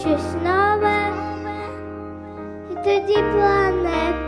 щось нове, і тоді планета.